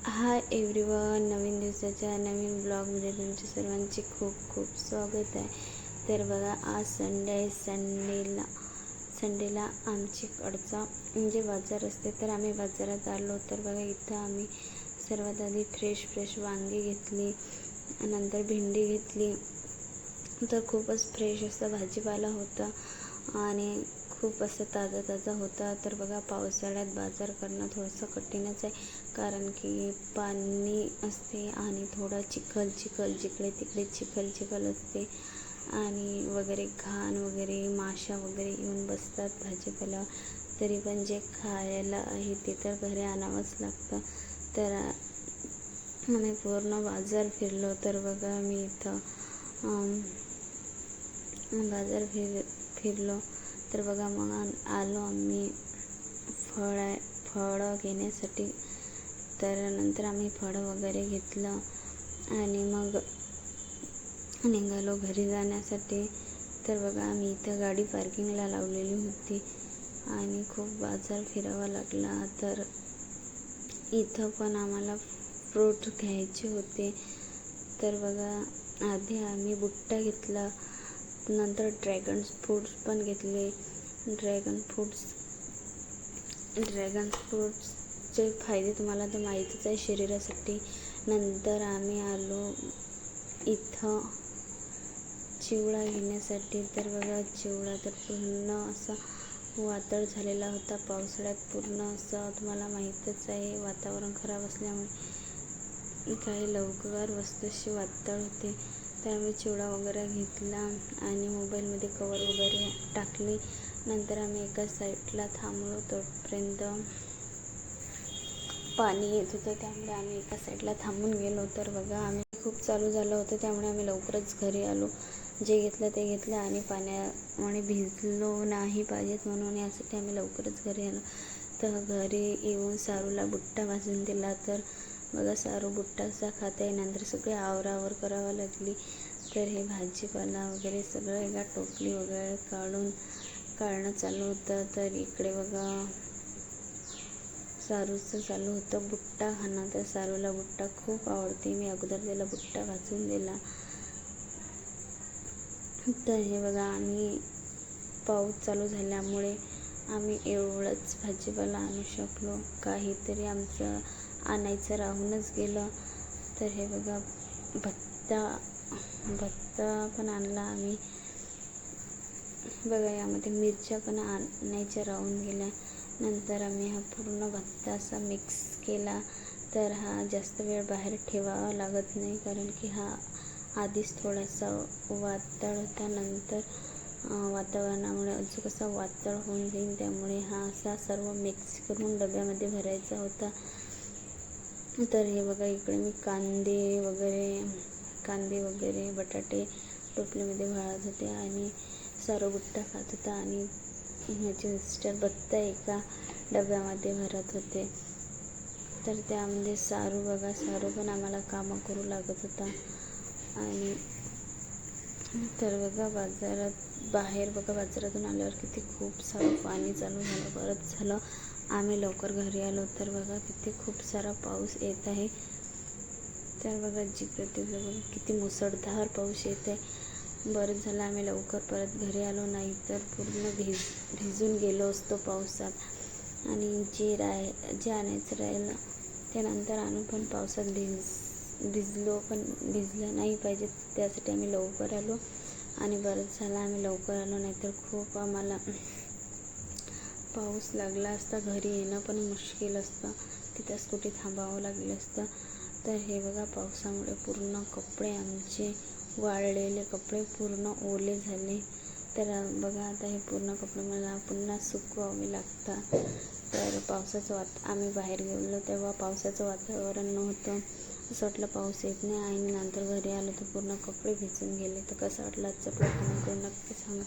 Hi everyone नवीन दिवसाच्या नवीन ब्लॉगमध्ये तुमचे सर्वांचे खूप खूप स्वागत आहे. तर बघा आज संडे आहे. संडेला संडेला आमच्याकडचा म्हणजे बाजार असते. तर आम्ही बाजारात आलो. तर बघा इथं आम्ही सर्वात आधी फ्रेश फ्रेश वांगी घेतली नंतर भेंडी घेतली. तर खूपच फ्रेश असा भाजीपाला होता आणि खूप असं ताजा ताजा होता. तर बघा पावसाळ्यात बाजार करणं थोडंसं कठीणच आहे. कारण की पाणी असते आणि थोडा चिखल चिखल जिकडे तिकडे चिखल चिखल असते. आणि वगैरे घाण वगैरे माशा वगैरे येऊन बसतात भाजीपाला. तरी पण जे खायला आहे ते तर घरी आणावंच लागतं. तर आम्ही पूर्ण बाजार फिरलो. तर बघा मी इथं बाजार फिर फिरलो. तर बघा मग आलो आम्ही फळ फळं घेण्यासाठी. तर नंतर आम्ही फळं वगैरे घेतलं आणि मग निघालो घरी जाण्यासाठी. तर बघा आम्ही इथं गाडी पार्किंगला लावलेली होती आणि खूप बाजार फिरावा लागला. तर इथं पण आम्हाला फ्रूट घ्यायचे होते. तर बघा आधी आम्ही बुट्टा घेतला. नंतर ड्रॅगन फ्रूट्स पण घेतले. ड्रॅगन फ्रूट्स ड्रॅगन फ्रूट्सचे फायदे तुम्हाला तर माहीतच आहे शरीरासाठी. नंतर आम्ही आलो इथं. चिवडा घेण्यासाठी तर बघा चिवडा तर पूर्ण असा वातळ झालेला होता. पावसाळ्यात पूर्ण असं तुम्हाला माहीतच आहे वातावरण खराब असल्यामुळे काही लवकर वस्तूशी वातळ होते. त्यामुळे आम्ही चिवडा वगैरे घेतला आणि मोबाईलमध्ये कवर वगैरे टाकली. नंतर आम्ही एका साईडला थांबलो तोपर्यंत पाणी येत होतं त्यामुळे आम्ही एका साईडला थांबून गेलो. तर बघा आम्ही खूप चालू झालं होतं त्यामुळे आम्ही लवकरच घरी आलो. जे घेतलं ते घेतलं आणि पाण्यामुळे भिजलो नाही पाहिजेत म्हणून यासाठी आम्ही लवकरच घरी आलो. तर घरी येऊन सारूला बुट्टा भाजून दिला. तर बघा सारू बुट्टाचा खाते नंतर सगळे आवरावर करावं लागली. तर हे भाजीपाला वगैरे सगळं एका टोपली वगैरे काढून काढणं चालू होतं. तर इकडे बघा सारूचं चालू होतं बुट्टा. खाणं तर सारूला बुट्टा खूप आवडते. मी अगोदर त्याला बुट्टा भाजून दिला. तर हे बघा आम्ही पाऊस चालू झाल्यामुळे आम्ही एवढंच भाजीपाला आणू शकलो. काहीतरी आमचं आणायचं राहूनच गेलं. तर हे बघा भत्ता भत्ता पण आणला आम्ही. बघा यामध्ये मिरच्या पण आणायच्या राहून गेल्या. नंतर आम्ही हा पूर्ण भत्ता असा मिक्स केला. तर हा जास्त वेळ बाहेर ठेवावा लागत नाही कारण की हा आधीच थोडासा वातळ होता. नंतर वातावरणामुळे अजून कसा वातळ होऊन जाईल त्यामुळे हा असा सर्व मिक्स करून डब्यामध्ये भरायचा होता. तर हे बघा इकडे मी कांदे वगैरे कांदे वगैरे बटाटे टोपलीमध्ये भाळत होते आणि सारो गुट्टा खात होता आणि ह्याची मिस्टर बत्ता एका डब्यामध्ये भरत होते. तर त्यामध्ये सारू बघा सारू पण आम्हाला कामं करू लागत होता. आणि तर बघा बाजारात बाहेर बघा बाजारातून आल्यावर किती खूप सारं पाणी चालू झालं परत झालं. आम्ही लवकर घरी आलो तर बघा तिथे खूप सारा पाऊस येत आहे. तर बघा जिकडे तिकडे बघा किती मुसळधार पाऊस येत आहे. बरं झालं आम्ही लवकर परत घरी आलो नाही तर पूर्ण भिज भिजून गेलो असतो पावसात. आणि जे राय जे आणायचं राहिलं त्यानंतर आणून पण पावसात भिज भिजलो पण भिजलं नाही पाहिजे त्यासाठी आम्ही लवकर आलो. आणि बरंच झालं आम्ही लवकर आलो नाहीतर खूप आम्हाला पाऊस लागला असता घरी येणं पण मुश्किल असतं. तिथंच कुठे थांबावं लागलं असतं. तर हे बघा पावसामुळे पूर्ण कपडे आमचे वाळलेले कपडे पूर्ण ओले झाले. तर बघा आता हे पूर्ण कपडे मला पुन्हा सुकवावे लागतात तर पावसाचं वात आम्ही बाहेर गेलो तेव्हा पावसाचं वातावरण नव्हतं. असं वाटलं पाऊस येत नाही. आणि नंतर घरी आलो तर पूर्ण कपडे भिजून गेले. तर कसं वाटलं आजचं प्रॉब्लेम नक्की सांगा.